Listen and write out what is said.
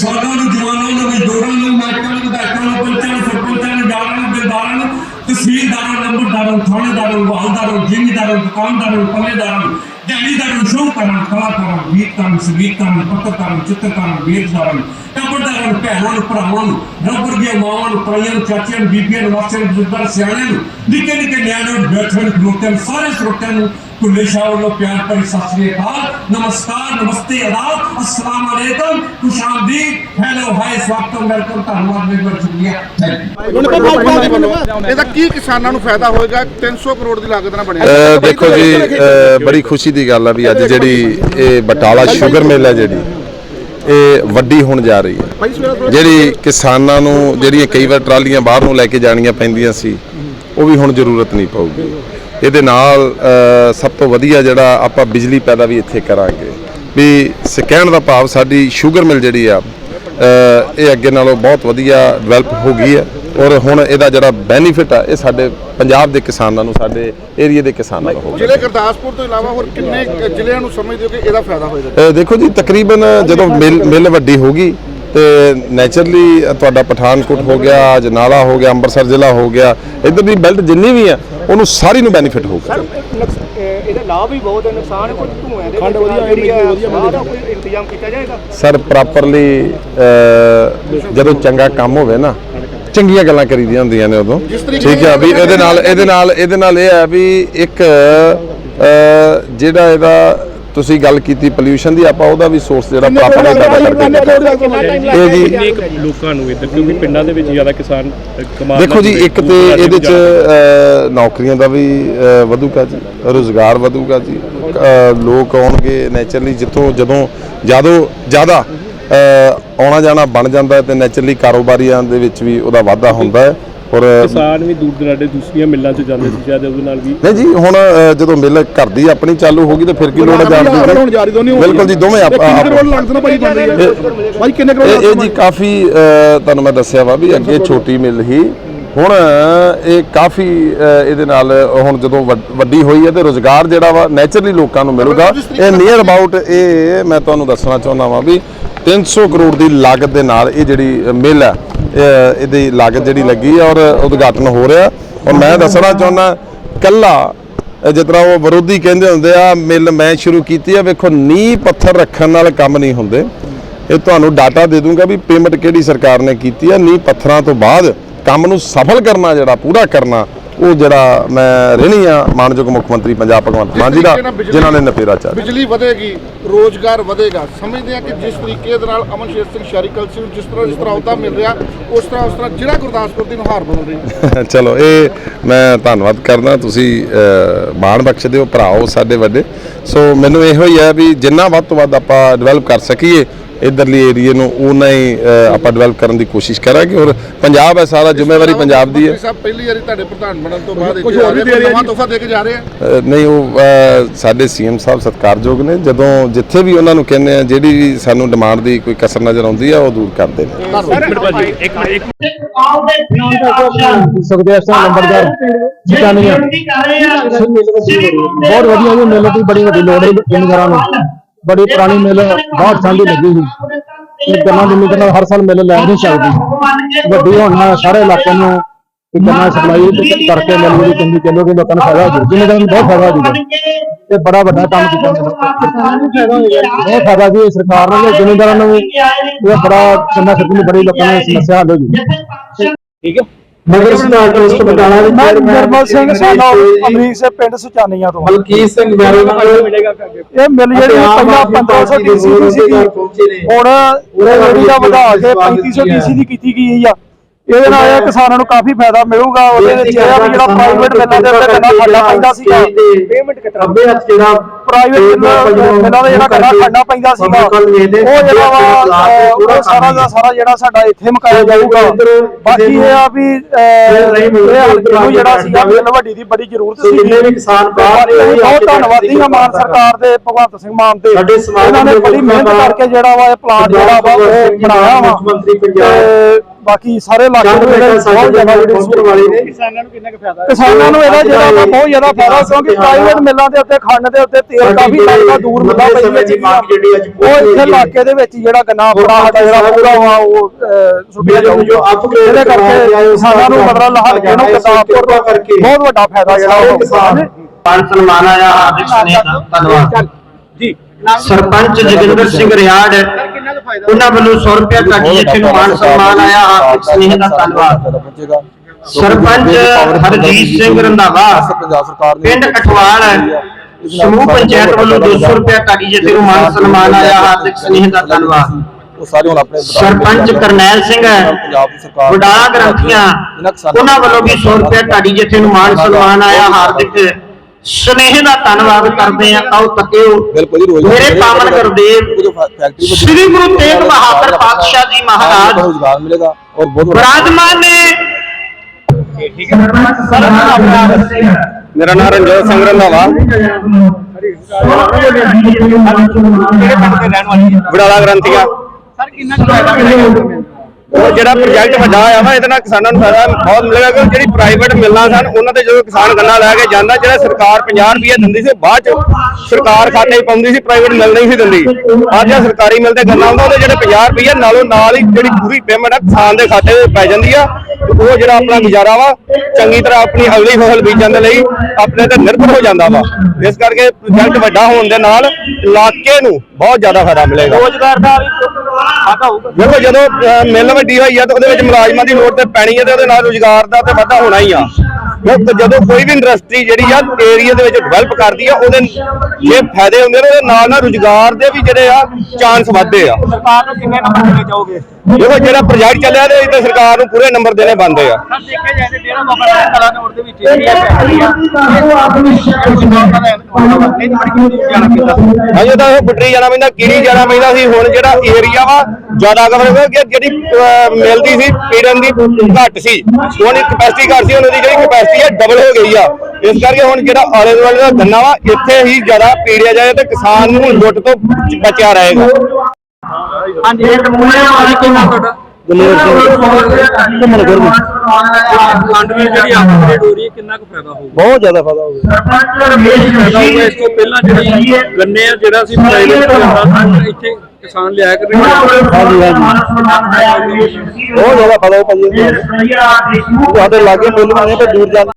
ਕਿਸਾਨਾਂ ਨੂੰ, ਜਵਾਨਾਂ ਨੂੰ ਮਜ਼ਦੂਰਾਂ ਨੂੰ ਮਾਟਕਾਂ ਨੂੰ, ਵਿਧਾਇਕਾਂ ਨੂੰ, ਪੰਚਾਂ ਨੂੰ, ਸਰਪੰਚਾਂ ਨੂੰ ਡਾਰਾਂ ਨੂੰ, ਦਿਲਦਾਰਾਂ ਨੂੰ, ਤਹਿਸੀਲਦਾਰਾਂ ਨੂੰ ਨੰਬਰਦਾਰਾਂ ਨੂੰ ਥਾਣੇਦਾਰਾਂ ਨੂੰ ਵਾਹਲਦਾਰਾਂ ਨੂੰ ਜ਼ਿਮੀਦਾਰਾਂ ਨੂੰ ਦੁਕਾਨਦਾਰਾਂ ਨੂੰ ਪੱਲੇਦਾਰਾਂ ਨੂੰ ਦਿਹਾੜੀਦਾਰਾਂ ਨੂੰ ਸ਼ੌਕਰਾਂ ਨੂੰ ਕਲਾਕਾਰਾਂ ਨੂੰ ਗੀਤਕਾਰਾਂ ਨੂੰ ਸੰਗੀਤਕਾਰਾਂ ਨੂੰ ਪੱਤਰਕਾਰਾਂ ਨੂੰ ਚਿੱਤਰਕਾਰਾਂ ਨੂੰ ਵੇਦਕਾਰਾਂ ਨੂੰ ਭੈਣਾਂ ਨੂੰ ਭਰਾਵਾਂ ਨੂੰ ਰੱਬਰ ਦੀਆਂ ਮਾਵਾਂ ਨੂੰ ਤਾਈਆਂ ਨੂੰ ਚਾਚੀਆਂ ਨੂੰ ਬੀਬੀਆਂ ਨੂੰ ਵਾਸਿਆਂ ਨੂੰ ਬਜ਼ੁਰਗਾਂ ਨੂੰ ਸਿਆਣਿਆਂ ਨੂੰ ਨਿੱਕੇ ਨਿੱਕੇ ਨਿਆਣਿਆਂ ਨੂੰ ਬੈਠਣ ਨੂੰ ਸਾਰੇ ਸਰੋਤਿਆਂ ਨੂੰ ਕੁੱਲੇ ਸ਼ਾਹ ਵੱਲੋਂ ਪਿਆਰ ਭਰੀ ਸਤਿ ਸ੍ਰੀ ਅਕਾਲ ਨਮਸਕਾਰ ਨਮਸਤੇ ਆਦਾਬ ਅਸਲਾਮ ਅਲੈਕਮ ਖੁਸ਼ਾਮਦੀਦ ਹੈਲੋ ਹਾਈ ਸਵਾਗਤਮ ਵੈਲਕਮ ਧੰਨਵਾਦ ਮੇਰੇ ਬਹੁਤ ਸ਼ੁਕਰੀਆ ਇਹਦਾ ਕੀ ਕਿਸਾਨਾਂ ਨੂੰ ਫਾਇਦਾ ਹੋਏਗਾ? 300 ਕਰੋੜ ਦੀ ਲਾਗਤ ਨਾਲ ਬਣਿਆ। ਦੇਖੋ ਜੀ ਬੜੀ ਖੁਸ਼ੀ ਦੀ ਗੱਲ ਆ ਵੀ ਅੱਜ ਜਿਹੜੀ ਇਹ ਬਟਾਲਾ ਸ਼ੂਗਰ ਮਿਲ ਹੈ ਜਿਹੜੀ ਇਹ ਵੱਡੀ ਹੋਣ ਜਾ ਰਹੀ ਹੈ। ਜਿਹੜੀ ਕਿਸਾਨਾਂ ਨੂੰ ਜਿਹੜੀਆਂ ਕਈ ਵਾਰ ਟਰਾਲੀਆਂ ਬਾਹਰ ਨੂੰ ਲੈ ਕੇ ਜਾਣੀਆਂ ਪੈਂਦੀਆਂ ਸੀ ਉਹ ਵੀ ਹੁਣ ਜ਼ਰੂਰਤ ਨਹੀਂ ਪਊਗੀ। ਇਹਦੇ ਨਾਲ ਸਭ ਤੋਂ ਵਧੀਆ ਜਿਹੜਾ ਆਪਾਂ ਬਿਜਲੀ ਪੈਦਾ ਵੀ ਇੱਥੇ ਕਰਾਂਗੇ। ਵੀ ਸ- ਕਹਿਣ ਦਾ ਭਾਵ ਸਾਡੀ ਸ਼ੂਗਰ ਮਿਲ ਜਿਹੜੀ ਆ ਇਹ ਅੱਗੇ ਨਾਲੋਂ ਬਹੁਤ ਵਧੀਆ ਡਿਵੈਲਪ ਹੋ ਗਈ ਹੈ। ਔਰ ਹੁਣ ਇਹਦਾ ਜਿਹੜਾ ਬੈਨੀਫਿਟ ਆ ਇਹ ਸਾਡੇ ਪੰਜਾਬ ਦੇ ਕਿਸਾਨਾਂ ਨੂੰ ਸਾਡੇ ਏਰੀਆ ਦੇ ਕਿਸਾਨਾਂ ਨੂੰ ਹੋਊਗਾ। ਜ਼ਿਲ੍ਹੇ ਗੁਰਦਾਸਪੁਰ ਤੋਂ ਇਲਾਵਾ ਹੋਰ ਕਿੰਨੇ ਕੁ ਜ਼ਿਲ੍ਹਿਆਂ ਨੂੰ ਸਮਝਦੇ ਹੋ ਕਿ ਇਹਦਾ ਫਾਇਦਾ ਹੋਏਗਾ ਅ, ਦੇਖੋ ਜੀ ਤਕਰੀਬਨ ਜਦੋਂ ਮਿਲ ਮਿਲ ਵੱਡੀ ਹੋਗੀ ਤੇ ਨੇਚਰਲੀ ਤੁਹਾਡਾ ਪਠਾਨਕੋਟ ਹੋ ਗਿਆ ਜਨਾਲਾ ਹੋ ਗਿਆ ਅੰਮ੍ਰਿਤਸਰ ਜ਼ਿਲ੍ਹਾ ਹੋ ਗਿਆ ਇਧਰ ਦੀ ਬੈਲਟ ਜਿੰਨੀ ਵੀ ਆ ਉਹਨੂੰ ਸਾਰੀ ਨੂੰ ਬੈਨੀਫਿਟ ਹੋਊਗਾ। ਇਹਦੇ ਲਾਭ ਵੀ ਬਹੁਤ ਹੈ ਨੁਕਸਾਨ ਕੁਝ ਧੂਆਂ ਦੇ ਖੰਡ ਵਧੀਆ ਵਧੀਆ ਦਾ ਕੋਈ ਇੰਤਜ਼ਾਮ ਕੀਤਾ ਜਾਏਗਾ ਸਰ ਪ੍ਰੋਪਰਲੀ ਜਦੋਂ ਚੰਗਾ ਕੰਮ ਹੋਵੇ ਨਾ ਚੰਗੀਆਂ ਗੱਲਾਂ ਕਰੀਦੀਆਂ ਹੁੰਦੀਆਂ ਨੇ ਉਦੋਂ। ਠੀਕ ਹੈ ਵੀ ਇਹਦੇ ਨਾਲ ਇਹਦੇ ਨਾਲ ਇਹਦੇ ਨਾਲ ਇਹ ਹੈ ਵੀ ਇੱਕ ਜਿਹੜਾ ਇਹਦਾ ਤੁਸੀਂ ਗੱਲ ਕੀਤੀ ਪੋਲਿਊਸ਼ਨ ਦੀ ਆਪਾਂ ਉਹਦਾ ਵੀ ਸੋਰਸ ਜਿਹੜਾ ਕਰਕੇ ਇਹ ਜੀ ਲੋਕਾਂ ਨੂੰ ਇੱਧਰ ਕਿਉਂਕਿ ਪਿੰਡਾਂ ਦੇ ਵਿੱਚ ਜ਼ਿਆਦਾ ਕਿਸਾਨ ਅ, ਕਮਾਲ ਦੇਖੋ ਜੀ ਇੱਕ ਤੇ ਇਹਦੇ ਚ ਨੌਕਰੀਆਂ ਦਾ ਵੀ ਵਧੂਗਾ ਜੀ ਰੋਜ਼ਗਾਰ ਵਧੂਗਾ ਜੀ ਲੋਕ ਆਉਣਗੇ ਨੇਚਰਲੀ ਜਿੱਥੋਂ ਜਦੋਂ ਜਦੋਂ ਜ਼ਿਆਦਾ ਆਉਣਾ ਜਾਣਾ ਬਣ ਜਾਂਦਾ ਤੇ ਨੇਚਰਲੀ ਕਾਰੋਬਾਰੀਆਂ ਦੇ ਵਿੱਚ ਵੀ ਉਹਦਾ ਵਾਧਾ ਹੁੰਦਾ ਹੈ। ਔਰ ਕਿਸਾਨ ਵੀ ਦੂਰ ਦਰਾਡੇ ਦੂਸਰੀਆਂ ਮਿੱਲਾਂ 'ਚ ਜਾਂਦੇ ਸੀ ਸ਼ਾਇਦ ਉਹਦੇ ਨਾਲ ਵੀ। ਨਹੀਂ ਜੀ ਹੁਣ ਜਦੋਂ ਮਿਲ ਘਰ ਦੀ ਆਪਣੀ ਚਾਲੂ ਹੋ ਗਈ ਤਾਂ ਫਿਰ ਕੀ ਲੋੜ ਹੈ ਜਾਣ ਹੁਣ ਦੀ ਜਾਰੀ ਦੋਨੇ ਹੋ ਬਿਲਕੁਲ ਜੀ ਦੋਵੇਂ ਆਪ ਕਿੰਨੇ ਕਰੋੜ ਭਾਈ ਭਾਈ ਕਿੰਨੇ ਕਰੋੜ ਇਹ ਜੀ ਕਾਫੀ ਤੁਹਾਨੂੰ ਮੈਂ ਦੱਸਿਆ ਵਾ ਵੀ ਅੱਗੇ ਛੋਟੀ ਮਿਲ ਹੀ ਹੁਣ ਇਹ ਕਾਫੀ ਇਹਦੇ ਨਾਲ ਹੁਣ ਜਦੋਂ ਵੱਡ- ਵੱਡੀ ਹੋਈ ਹੈ ਤੇ ਰੋਜ਼ਗਾਰ ਜਿਹੜਾ ਵਾ ਨੇਚਰਲੀ ਲੋਕਾਂ ਨੂੰ ਮਿਲੂਗਾ। ਇਹ ਨੀਅਰ ਅਬਾਊਟ ਇਹ ਮੈਂ ਤੁਹਾਨੂੰ ਦੱਸਣਾ ਚਾਹੁੰਦਾ ਵਾਂ ਵੀ 300 ਕਰੋੜ ਦੀ ਲਾਗਤ ਦੇ ਨਾਲ ਇਹ ਜਿਹੜੀ ਮਿਲ ਹੈ ਇਹ- ਇਹਦੀ ਲਾਗਤ ਜਿਹੜੀ ਲੱਗੀ ਹੈ ਔਰ ਉਦਘਾਟਨ ਹੋ ਰਿਹਾ। ਔਰ ਮੈਂ ਦੱਸਣਾ ਚਾਹੁੰਦਾ, ਕੱਲਾ ਜਿਸ ਤਰ੍ਹਾਂ ਉਹ ਵਿਰੋਧੀ ਕਹਿੰਦੇ ਹੁੰਦੇ ਆ, ਮਿਲ ਮੈਂ ਸ਼ੁਰੂ ਕੀਤੀ ਆ ਵੇਖੋ, ਨੀਂਹ ਪੱਥਰ ਰੱਖਣ ਨਾਲ ਕੰਮ ਨਹੀਂ ਹੁੰਦੇ। ਇਹ ਤੁਹਾਨੂੰ ਡਾਟਾ ਦੇ ਦੂੰਗਾ ਵੀ ਪੇਮੈਂਟ ਕਿਹੜੀ ਸਰਕਾਰ ਨੇ ਕੀਤੀ ਆ ਨੀਂਹ ਪੱਥਰਾਂ ਤੋਂ ਬਾਅਦ ਕੰਮ ਨੂੰ ਸਫਲ ਕਰਨਾ, ਜਿਹੜਾ ਪੂਰਾ ਕਰਨਾ ਉਹ ਜਿਹੜਾ ਮੈਂ ਰਹਿਣੀ ਆ ਮਾਨਯੋਗ ਮੁੱਖ ਮੰਤਰੀ ਪੰਜਾਬ ਭਗਵੰਤ ਮਾਨ ਜੀ ਦਾ ਜਿਨ੍ਹਾਂ ਨੇ ਨਪੇਰਾ ਚਾੜਿਆ ਬਿਜਲੀ ਵਧੇਗੀ ਰੋਜ਼ਗਾਰ ਵਧੇਗਾ। ਸਮਝਦੇ ਆ ਕਿ ਜਿਸ ਤਰੀਕੇ ਦੇ ਨਾਲ ਅਮਨ ਸ਼ੇਰ ਸਿੰਘ ਸ਼ੈਰੀਕਲਚਰ ਜਿਸ ਤਰ੍ਹਾਂ ਜਿਸ ਤਰ੍ਹਾਂ ਅਹੁਦਾ ਮਿਲ ਰਿਹਾ ਉਸ ਤਰ੍ਹਾਂ ਉਸ ਤਰ੍ਹਾਂ ਜ਼ਿਲ੍ਹਾ ਗੁਰਦਾਸਪੁਰ ਦੀ ਨੁਹਾਰ ਬਦਲ ਰਹੀ ਹੈ। ਚਲੋ ਇਹ ਮੈਂ ਧੰਨਵਾਦ ਕਰਦਾ। ਤੁਸੀਂ ਮਾਣ ਬਖਸ਼ਦੇ ਹੋ ਭਰਾਓ ਸਾਡੇ ਵੱਡੇ। ਸੋ ਮੈਨੂੰ ਇਹੋ ਹੀ ਹੈ ਵੀ ਜਿੰਨਾ ਵੱਧ ਤੋਂ ਵੱਧ ਆਪਾਂ ਡਿਵੈਲਪ ਕਰ ਸਕੀਏ ਇਧਰਲੀ ਏਰੀਏ ਨੂੰ ਉਨਾ ਹੀ ਆਪਾਂ ਡਿਵੈਲਪ ਕਰਨ ਦੀ ਕੋਸ਼ਿਸ਼ ਕਰਾਂਗੇ ਔਰ ਪੰਜਾਬ ਹੈ ਸਾਰਾ ਜ਼ਿੰਮੇਵਾਰੀ ਪੰਜਾਬ ਦੀ ਹੈ। ਸਾਹਿਬ ਪਹਿਲੀ ਵਾਰੀ ਤੁਹਾਡੇ ਪ੍ਰਧਾਨ ਬਣਨ ਤੋਂ ਬਾਅਦ ਕੁਝ ਹੋਰ ਵੀ ਦੇ ਰਹੇ ਤੋਹਫਾ ਦੇ ਕੇ ਜਾ ਰਹੇ ਆ। ਨਹੀਂ ਉਹ ਸਾਡੇ ਸੀਐਮ ਸਾਹਿਬ ਸਤਿਕਾਰਯੋਗ ਨੇ ਜਦੋਂ ਜਿੱਥੇ ਵੀ ਉਹਨਾਂ ਨੂੰ ਕਹਿੰਦੇ ਆ ਜਿਹੜੀ ਵੀ ਸਾਨੂੰ ਡਿਮਾਂਡ ਦੀ ਕੋਈ ਕਸਰ ਨਜ਼ਰ ਆਉਂਦੀ ਆ ਉਹ ਦੂਰ ਕਰਦੇ ਨੇ। ਇੱਕ ਮਿੰਟ ਭਾਜੀ ਇੱਕ ਮਿੰਟ ਇੱਕ ਸੁਖਦੇਵ ਸਿੰਘ ਨੰਬਰਦਾਰ ਜਿਤਾਨੀਆਂ ਬਹੁਤ ਵਧੀਆ ਜੀ ਮਿਲ ਦੀ ਬੜੀ ਵੱਡੀ ਲੋੜ ਹੈ ਜ਼ਿਮੀਂਦਾਰਾਂ ਨੂੰ। ਬੜੀ ਪੁਰਾਣੀ ਮਿਲ ਬਹੁਤ ਠੰਡੀ ਲੱਗੀ ਸੀ। ਇਹ ਗੰਨਾ ਦੀ ਮਿਲ ਹਰ ਸਾਲ ਮਿਲ ਲੈ ਨਹੀਂ ਸਕਦੀ। ਵੱਡੀ ਹੋਣ ਸਾਰੇ ਇਲਾਕੇ ਨੂੰ ਇਹ ਗੰਨਾ ਸਪਲਾਈ ਕਰਕੇ ਮਿਲ ਦੀ ਚੰਗੀ ਚੱਲੂਗੀ ਲੋਕਾਂ ਨੂੰ ਫਾਇਦਾ ਹੋ ਜੂ ਜ਼ਿਮੀਂਦਾਰਾਂ ਨੂੰ ਬਹੁਤ ਫਾਇਦਾ ਹੋ ਇਹ ਬੜਾ ਵੱਡਾ ਕੰਮ ਕੀਤਾ ਬਹੁਤ ਫਾਇਦਾ ਜੀ ਇਹ ਸਰਕਾਰ ਨੇ ਜ਼ਿਮੀਂਦਾਰਾਂ ਨੂੰ ਇਹ ਬੜਾ ਚੰਗਾ ਨੂੰ ਬੜੀ ਲੋਕਾਂ ਦੀ ਸਮੱਸਿਆ ਹੱਲ ਹੋ ਜੂ ਨਗਰ ਸਮਰਾਟ ਟਰਸਟ ਬਟਾਲਾ ਦੇ ਮੈਂ ਨਿਰਮਲ ਸਿੰਘ ਸਾਡਾ ਅਮਰੀਕ ਸੇ ਪਿੰਡ ਸੁਚਾਨੀਆਂ ਤੋਂ। ਮਲਕੀਤ ਸਿੰਘ ਵੈਰੋ ਨਾਲ ਇਹ ਮਿਲ ਜਿਹੜੀ ਪਹਿਲਾਂ 1500 ਡੀਸੀ ਦੀ ਸੀਗੀ ਹੁਣ ਜਿਹੜੀ ਦਾ ਵਧਾ ਕੇ 3500 ਡੀਸੀ ਦੀ ਕੀਤੀ ਗਈ ਆ। ਇਹਦੇ ਨਾਲ ਇਹ ਕਿਸਾਨਾਂ ਨੂੰ ਕਾਫੀ ਫਾਇਦਾ ਮਿਲੂਗਾ ਉਹਦੇ ਵਿੱਚ ਇਹ ਆ ਵੀ ਜਿਹੜਾ ਪ੍ਰਾਈਵੇਟ ਮਿਲਾਂ ਦੇ ਉੱਤੇ ਕੰਨਾ ਖੜਨਾ ਪੈਂਦਾ ਸੀਗਾ। ਪੇਮੈਂਟ ਕਿਤਨਾ ਅੱਬੇ ਹੱਥ ਜਿਹੜਾ ਪ੍ਰਾਈਵੇਟ ਮਿਲਾਂ ਦਾ ਜਿਹੜਾ ਕੰਨਾ ਖੜਨਾ ਪੈਂਦਾ ਸੀਗਾ। ਉਹ ਜਿਹੜਾ ਵਾ ਉਹ ਸਾਰਾ ਦਾ ਸਾਰਾ ਜਿਹੜਾ ਸਾਡਾ ਇੱਥੇ ਮੁਕਾਇਆ ਜਾਊਗਾ। ਬਾਕੀ ਇਹ ਆ ਵੀ ਜਿਹੜਾ ਸੀਗਾ ਮਿਲ ਵੱਡੀ ਦੀ ਬੜੀ ਜ਼ਰੂਰਤ ਸੀ ਜਿੰਨੇ ਵੀ ਕਿਸਾਨ ਬਾਹਰ ਬਹੁਤ ਧੰਨਵਾਦੀ ਹਾਂ ਮਾਨ ਸਰਕਾਰ ਦੇ ਭਗਵੰਤ ਸਿੰਘ ਮਾਨ ਦੇ। ਸਾਡੇ ਸਮਾਜ ਇਹਨਾਂ ਨੇ ਬੜੀ ਮਿਹਨਤ ਕਰਕੇ ਜਿਹੜਾ ਵਾ ਇਹ ਪਲਾਂਟ ਜਿਹੜਾ ਵਾ ਉਹ ਬਣਾਇਆ ਵਾ। ਮੁੱਖ ਮੰਤਰੀ ਪੰਜਾਬ ਬਾਕੀ ਸਾਰੇ ਇਲਾਕੇ ਦੇ ਵਿੱਚ ਬਹੁਤ ਜ਼ਿਆਦਾ ਜਿਹੜੀ ਪਹੁੰਚਣ ਵਾਲੇ ਨੇ ਕਿਸਾਨਾਂ ਨੂੰ ਕਿੰਨਾ ਕੁ ਫਾਇਦਾ? ਕਿਸਾਨਾਂ ਨੂੰ ਇਹਦਾ ਜਿਹੜਾ ਵਾ ਬਹੁਤ ਜ਼ਿਆਦਾ ਫਾਇਦਾ ਕਿਉਂਕਿ ਪ੍ਰਾਈਵੇਟ ਮਿੱਲਾਂ ਦੇ ਉੱਤੇ ਖੰਡ ਦੇ ਉੱਤੇ ਤੇਲ ਕਾਫੀ ਲੱਗਦਾ ਦੂਰ ਮਿੱਲਾਂ ਪਈਆਂ ਚੀਜ਼ਾਂ ਉਹ ਇੱਥੇ ਇਲਾਕੇ ਦੇ ਵਿੱਚ ਜਿਹੜਾ ਗੰਨਾ ਬੜਾ ਸਾਡਾ ਜਿਹੜਾ ਪੂਰਾ ਵਾ ਉਹ ਸੁੱਟਿਆ ਜਾਊਗਾ। ਇਹਦੇ ਕਰਕੇ ਕਿਸਾਨਾਂ ਨੂੰ ਮਤਲਬ ਹਲਕੇ ਨੂੰ ਕਿਤਾਬਪੁਰ ਤੋਂ ਕਰਕੇ ਬਹੁਤ ਵੱਡਾ ਫਾਇਦਾ ਜਿਹੜਾ ਉਹ ਕਿਸਾਨ ਮਾਨ ਸਨਮਾਨ ਆਇਆ ਹਾਰਦਿਕ ਸਨੇਹ ਦਾ ਧੰਨਵਾਦ ਜੀ। ਸਰਪੰਚ ਜਗਿੰਦਰ ਸਿੰਘ ਰਿਆੜ ਉਹਨਾਂ ਵੱਲੋਂ 100 ਰੁਪਏ ਘੱਟ ਜਿੱਥੇ ਨੂੰ ਮਾਨ ਸਨਮਾਨ ਆਇਆ ਹਾਰਦਿਕ ਸਨੇਹ ਦਾ ਧੰਨਵਾਦ। ਸਰਪੰਚ ਹਰਜੀਤ ਸਿੰਘ ਰੰਧਾਵਾ ਪਿੰਡ ਅਠਵਾਲ ਸਮੂਹ ਪੰਚਾਇਤ ਵੱਲੋਂ 200 ਰੁਪਏ ਘੱਟ ਜਿੱਥੇ ਨੂੰ ਮਾਨ ਸਨਮਾਨ ਆਇਆ ਹਾਰਦਿਕ ਸਨੇਹ ਦਾ ਧੰਨਵਾਦ। ਉਹ ਸਾਰੇ ਹੁਣ ਆਪਣੇ ਸਰਪੰਚ ਕਰਨੈਲ ਸਿੰਘ ਪੰਜਾਬ ਦੀ ਸਰਕਾਰ ਵਡਾਲਾ ਗ੍ਰੰਥੀਆਂ ਉਹਨਾਂ ਵੱਲੋਂ ਵੀ 100 ਰੁਪਏ ਢਾਡੀ ਜਿੱਥੇ ਨੂੰ ਮਾਨ ਸਨਮਾਨ ਆਇਆ ਹਾਰਦਿਕ ਸਨੇਹ ਦਾ ਧੰਨਵਾਦ ਕਰਦੇ ਆ ਆਓ ਤੱਕਿਓ। ਮੇਰੇ ਪਾਵਨ ਗੁਰਦੇਵ ਫੈਕਟਰੀ ਸ੍ਰੀ ਗੁਰੂ ਤੇਗ ਬਹਾਦਰ ਪਾਤਸ਼ਾਹ ਜੀ ਮਹਾਰਾਜ। ਰੋਜ਼ਗਾਰ ਮਿਲੇਗਾ ਔਰ ਬਹੁਤ ਵਿਰਾਜਮਾਨ ਨੇ ਮੇਰਾ ਨਾਮ ਰਣਜੋਤ ਸਿੰਘ ਰੰਧਾਵਾ। ਵਡਾਲਾ ਗ੍ਰੰਥੀਆ ਸਰ ਕਿੰਨਾ ਕੁ ਫਾਇਦਾ ਮਿਲੇਗਾ ਉਹ ਜਿਹੜਾ ਪ੍ਰੋਜੈਕਟ ਵੱਡਾ ਆਇਆ ਵਾ, ਇਹਦੇ ਨਾਲ ਕਿਸਾਨਾਂ ਨੂੰ ਫਾਇਦਾ ਬਹੁਤ ਮਿਲੇਗਾ, ਕਿਉਂਕਿ ਜਿਹੜੀ ਪ੍ਰਾਈਵੇਟ ਮਿਲਾਂ ਸਨ, ਉਹਨਾਂ ਤੇ ਜਦੋਂ ਕਿਸਾਨ ਗੰਨਾ ਲੈ ਕੇ ਜਾਂਦਾ, ਜਿਹੜਾ ਸਰਕਾਰ 50 ਰੁਪਏ ਦਿੰਦੀ ਸੀ, ਬਾਅਦ ਚ ਸਰਕਾਰ ਖਾਤੇ 'ਚ ਪਾਉਂਦੀ ਸੀ ਪ੍ਰਾਈਵੇਟ ਮਿਲ ਨਹੀਂ ਸੀ ਦਿੰਦੀ। ਅੱਜ ਇਹ ਸਰਕਾਰੀ ਮਿਲ ਤੇ ਗੰਨਾ ਆਉਂਦਾ, ਉਹਦੇ ਜਿਹੜੇ 50 ਰੁਪਏ ਨਾਲੋਂ ਨਾਲ ਹੀ ਜਿਹੜੀ ਪੂਰੀ ਪੇਮੈਂਟ ਆ, ਕਿਸਾਨ ਦੇ ਖਾਤੇ 'ਚ ਪੈ ਜਾਂਦੀ ਆ। ਉਹ ਜਿਹੜਾ ਆਪਣਾ ਗੁਜ਼ਾਰਾ ਵਾ, ਚੰਗੀ ਤਰ੍ਹਾਂ ਆਪਣੀ ਅਗਲੀ ਫਸਲ ਬੀਜਣ ਦੇ ਲਈ ਆਪਣੇ ਤੇ ਨਿਰਭਰ ਹੋ ਜਾਂਦਾ ਵਾ। ਇਸ ਕਰਕੇ ਪ੍ਰੋਜੈਕਟ ਵੱਡਾ ਹੋਣ ਦੇ ਨਾਲ ਇਲਾਕੇ ਨੂੰ ਬਹੁਤ ਜ਼ਿਆਦਾ ਫਾਇਦਾ ਮਿਲੇਗਾ। ਰੋਜ਼ਗਾਰ ਦਾ ਵੀ ਦੇਖੋ ਜਦੋਂ ਮਿੱਲ ਵੱਡੀ ਹੋਈ ਆ ਤਾਂ ਉਹਦੇ ਵਿੱਚ ਮੁਲਾਜ਼ਮਾਂ ਦੀ ਲੋੜ ਤੇ ਪੈਣੀ ਹੈ ਤੇ ਉਹਦੇ ਨਾਲ ਰੁਜ਼ਗਾਰ ਦਾ ਤੇ ਵਾਧਾ ਹੋਣਾ ਹੀ ਆ। ਜਦੋਂ ਕੋਈ ਵੀ ਇੰਡਸਟਰੀ ਜਿਹੜੀ ਆ ਏਰੀਆ ਦੇ ਵਿੱਚ ਡਿਵੈਲਪ ਕਰਦੀ ਆ ਉਹਦੇ ਜੇ ਫਾਇਦੇ ਹੁੰਦੇ ਨੇ ਉਹਦੇ ਨਾਲ ਨਾਲ ਰੁਜ਼ਗਾਰ ਦੇ ਵੀ ਜਿਹੜੇ ਆ ਚਾਂਸ ਵੱਧਦੇ ਆ। ਸਰਕਾਰ ਨੂੰ ਕਿੰਨੇ ਨੰਬਰ ਦੇਣੇ ਚਾਹੋਗੇ? ਦੇਖੋ ਜਿਹੜਾ ਪ੍ਰੋਜੈਕਟ ਚੱਲਿਆ ਤੇ ਤੇ ਸਰਕਾਰ ਨੂੰ ਪੂਰੇ ਨੰਬਰ ਦੇਣੇ ਬਣਦੇ ਆ। ਸਰ ਦੇਖਿਆ ਜਾਏ ਤੇ ਡੇਰਾ ਬਾਬਾ ਨਾਨਕ ਕਲਾ ਨੋਟ ਦੇ ਵਿੱਚ ਜਿਹੜੀ ਇਹ ਫੈਕਟਰੀ ਆ ਅਜੇ ਤਾਂ ਉਹ ਪੁੱਟਰੀ ਜਾਣਾ ਪੈਂਦਾ। ਕਿਹੜੀ ਜਾਣਾ ਪੈਂਦਾ ਸੀ ਹੁਣ ਜਿਹੜਾ ਏਰੀਆ ਵਾ ਜ਼ਿਆਦਾ ਕਵਰ ਹੋ ਗਿਆ ਜਿਹੜੀ ਮਿਲਦੀ ਸੀ ਪੀੜਨ ਦੀ ਘੱਟ ਸੀ। ਹੁਣ ਕਪੈਸਿਟੀ ਘੱਟ ਸੀ ਉਹਨਾਂ ਦੀ ਜਿਹੜੀ ਕਪੈਸਿਟੀ ਹੈ ਡਬਲ ਹੋ ਗਈ ਆ। ਇਸ ਕਰਕੇ ਹੁਣ ਜਿਹੜਾ ਆਲੇ ਦੁਆਲੇ ਦਾ ਗੰਨਾ ਵਾ ਇੱਥੇ ਹੀ ਜ਼ਿਆਦਾ ਪੀੜਿਆ ਜਾਏ ਤੇ ਕਿਸਾਨ ਨੂੰ ਲੁੱਟ ਤੋਂ ਬਚਿਆ ਰਹੇਗਾ। ਹਾਂਜੀ ਇਹ ਨਮੂਨੇ ਵਾਲੀ ਕਿੰਨਾ ਤੁਹਾਡਾ? ਖੰਡ ਵਿੱਚ ਜਿਹੜੀ ਅਪਗ੍ਰੇਡ ਹੋ ਰਹੀ? ਹੈ। ਕਿੰਨਾ ਕੁ ਫਾਇਦਾ ਹੋਊਗਾ? ਬਹੁਤ ਜ਼ਿਆਦਾ ਫਾਇਦਾ ਹੋਊਗਾ। ਇਸ ਤੋਂ ਪਹਿਲਾਂ ਜਿਹੜੀ ਗੰਨੇ ਆ ਜਿਹੜਾ ਸੀ ਪ੍ਰਾਈਵੇਟ ਜਾਂਦਾ ਸੀ ਇੱਥੇ ਕਿਸਾਨ ਲਿਆ ਕੇ ਹਾਂਜੀ ਹਾਂਜੀ। ਬਹੁਤ ਜ਼ਿਆਦਾ ਫਾਇਦਾ ਹੋ ਭਾਜੀ। ਸਾਡੇ ਲਾਗੇ ਮਿਲ ਬਣੇ ਤੇ ਦੂਰ ਜਾਂਦੇ